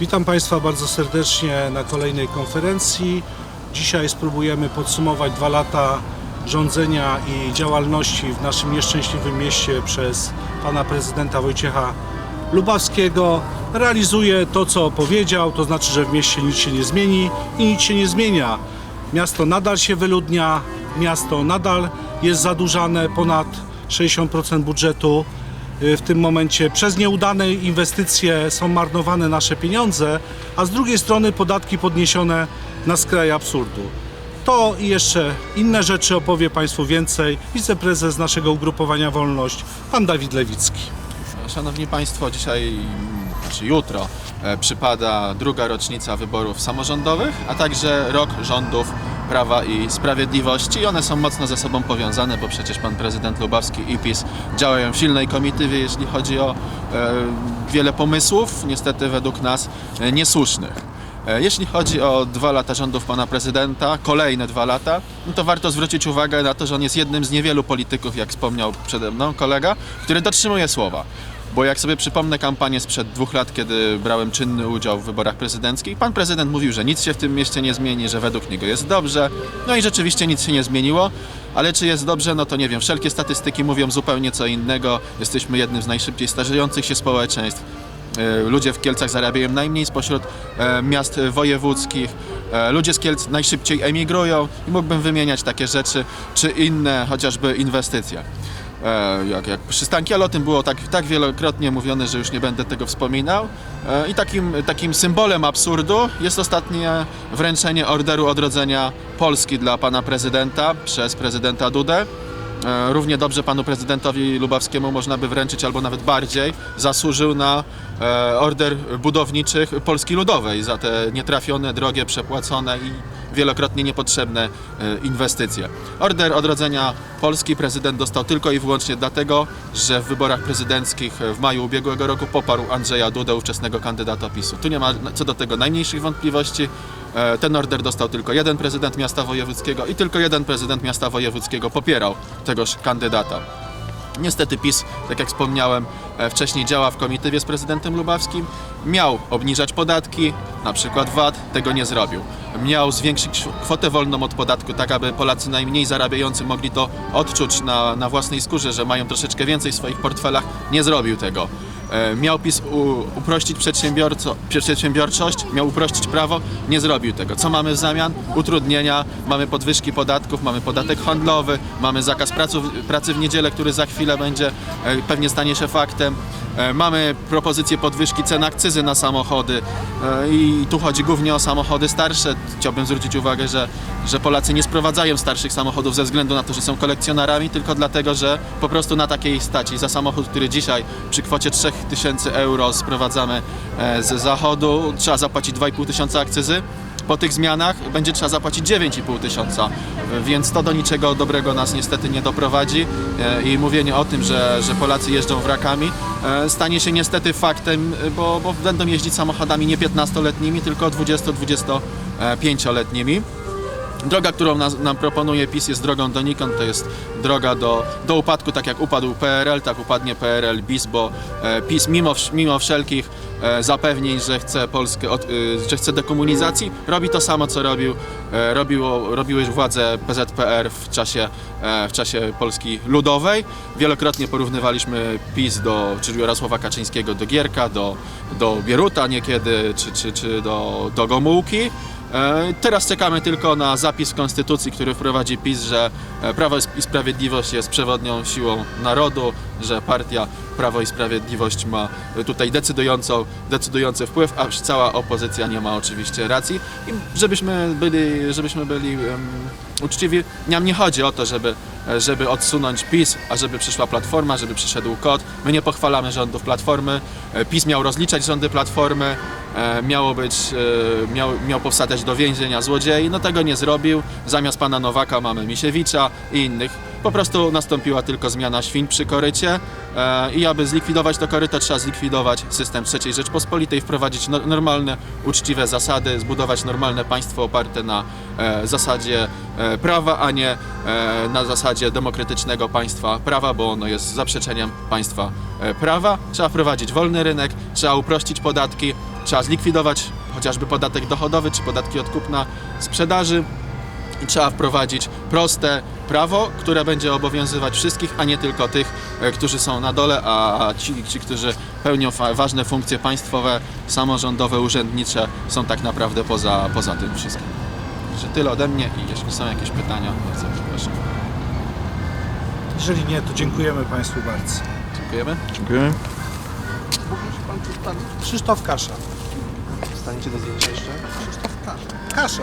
Witam Państwa bardzo serdecznie na kolejnej konferencji. Dzisiaj spróbujemy podsumować dwa lata rządzenia i działalności w naszym nieszczęśliwym mieście przez pana prezydenta Wojciecha Lubawskiego. Realizuje to, co powiedział, to znaczy, że w mieście nic się nie zmieni i nic się nie zmienia. Miasto nadal się wyludnia, miasto nadal jest zadłużane ponad 60% budżetu. Y, W tym momencie przez nieudane inwestycje są marnowane nasze pieniądze, a z drugiej strony podatki podniesione na skraj absurdu. To i jeszcze inne rzeczy opowie Państwu więcej wiceprezes naszego ugrupowania Wolność, pan Dawid Lewicki. Szanowni Państwo, dzisiaj, mm, znaczy jutro, e, przypada druga rocznica wyborów samorządowych, a także rok rządów Prawa i Sprawiedliwości. I one są mocno ze sobą powiązane, bo przecież pan prezydent Lubawski i PiS działają w silnej komitywie, jeśli chodzi o e, wiele pomysłów, niestety według nas e, niesłusznych. E, Jeśli chodzi o dwa lata rządów pana prezydenta, kolejne dwa lata, no to warto zwrócić uwagę na to, że on jest jednym z niewielu polityków, jak wspomniał przede mną kolega, który dotrzymuje słowa. Bo jak sobie przypomnę kampanię sprzed dwóch lat, kiedy brałem czynny udział w wyborach prezydenckich, pan prezydent mówił, że nic się w tym mieście nie zmieni, że według niego jest dobrze. No i rzeczywiście nic się nie zmieniło, ale czy jest dobrze, no to nie wiem. Wszelkie statystyki mówią zupełnie co innego. Jesteśmy jednym z najszybciej starzejących się społeczeństw. E, Ludzie w Kielcach zarabiają najmniej spośród e, miast wojewódzkich. E, Ludzie z Kielc najszybciej emigrują i mógłbym wymieniać takie rzeczy, czy inne chociażby inwestycje. E, Jak, jak przystanki, ale o tym było tak, tak wielokrotnie mówione, że już nie będę tego wspominał. E, I takim, takim symbolem absurdu jest ostatnie wręczenie Orderu Odrodzenia Polski dla pana prezydenta przez prezydenta Dudę. E, Równie dobrze panu prezydentowi Lubawskiemu można by wręczyć, albo nawet bardziej, zasłużył na e, order budowniczych Polski Ludowej za te nietrafione, drogie, przepłacone i wielokrotnie niepotrzebne e, inwestycje. Order odrodzenia Polski prezydent dostał tylko i wyłącznie dlatego, że w wyborach prezydenckich w maju ubiegłego roku poparł Andrzeja Dudę, ówczesnego kandydata PiSu. Tu nie ma co do tego najmniejszych wątpliwości. E, Ten order dostał tylko jeden prezydent miasta wojewódzkiego i tylko jeden prezydent miasta wojewódzkiego popierał tegoż kandydata. Niestety PiS, tak jak wspomniałem, e, wcześniej działa w komitywie z prezydentem Lubawskim. Miał obniżać podatki, na przykład VAT, tego nie zrobił. Miał zwiększyć kwotę wolną od podatku, tak aby Polacy najmniej zarabiający mogli to odczuć na, na własnej skórze, że mają troszeczkę więcej w swoich portfelach. Nie zrobił tego. E, Miał PiS u, uprościć przedsiębiorczość, miał uprościć prawo, nie zrobił tego. Co mamy w zamian? Utrudnienia, mamy podwyżki podatków, mamy podatek handlowy, mamy zakaz pracy, pracy w niedzielę, który za chwilę będzie e, pewnie stanie się faktem. E, Mamy propozycję podwyżki cen akcyzy na samochody e, i tu chodzi głównie o samochody starsze. Chciałbym zwrócić uwagę, że, że Polacy nie sprowadzają starszych samochodów ze względu na to, że są kolekcjonarami, tylko dlatego, że po prostu na takiej stać i za samochód, który dzisiaj przy kwocie 3000 euro sprowadzamy e, z zachodu, trzeba zapłacić 2,5 tysiąca akcyzy. Po tych zmianach będzie trzeba zapłacić 9,5 tysiąca, więc to do niczego dobrego nas niestety nie doprowadzi e, i mówienie o tym, że, że Polacy jeżdżą wrakami e, stanie się niestety faktem, bo, bo będą jeździć samochodami nie 15-letnimi, tylko 20-25-letnimi. Droga, którą nas, nam proponuje PiS jest drogą donikąd, to jest droga do, do upadku, tak jak upadł PRL, tak upadnie PRL bis, bo e, PiS mimo, mimo wszelkich e, zapewnień, że chce Polskę, od, y, że chce dekomunizacji, robi to samo, co robił, e, robiło, robiły władze PZPR w czasie, e, w czasie Polski Ludowej. Wielokrotnie porównywaliśmy PiS do, czyli Jarosława Kaczyńskiego do Gierka, do, do Bieruta niekiedy, czy, czy, czy do, do Gomułki. E, Teraz czekamy tylko na zapis w Konstytucji, który wprowadzi PiS, że Prawo i Sprawiedliwość jest przewodnią siłą narodu, że partia Prawo i Sprawiedliwość ma tutaj decydującą, decydujący wpływ, a cała opozycja nie ma oczywiście racji. I żebyśmy byli, żebyśmy byli em, uczciwi, nam nie chodzi o to, żeby, żeby odsunąć PiS, a żeby przyszła Platforma, żeby przyszedł kod. My nie pochwalamy rządów Platformy. E, PiS miał rozliczać rządy Platformy, e, miało być, e, miał, miał do więzienia złodziei, no tego nie zrobił. Zamiast pana Nowaka mamy Misiewicza i innych Po prostu nastąpiła tylko zmiana świń przy korycie e, i aby zlikwidować to koryto, trzeba zlikwidować system III Rzeczpospolitej, wprowadzić no, normalne, uczciwe zasady, zbudować normalne państwo oparte na e, zasadzie e, prawa, a nie e, na zasadzie demokratycznego państwa prawa, bo ono jest zaprzeczeniem państwa e, prawa. Trzeba wprowadzić wolny rynek, trzeba uprościć podatki, trzeba zlikwidować chociażby podatek dochodowy czy podatki od kupna sprzedaży trzeba wprowadzić proste prawo, które będzie obowiązywać wszystkich, a nie tylko tych, e, którzy są na dole, a ci, ci którzy pełnią fa- ważne funkcje państwowe, samorządowe, urzędnicze są tak naprawdę poza, poza tym wszystkim. Także tyle ode mnie i jeśli są jakieś pytania, bardzo proszę. Jeżeli nie, to dziękujemy Państwu bardzo. Dziękujemy. Dziękujemy. Krzysztof Kasza. Staniecie do zdjęcia jeszcze? Kasza.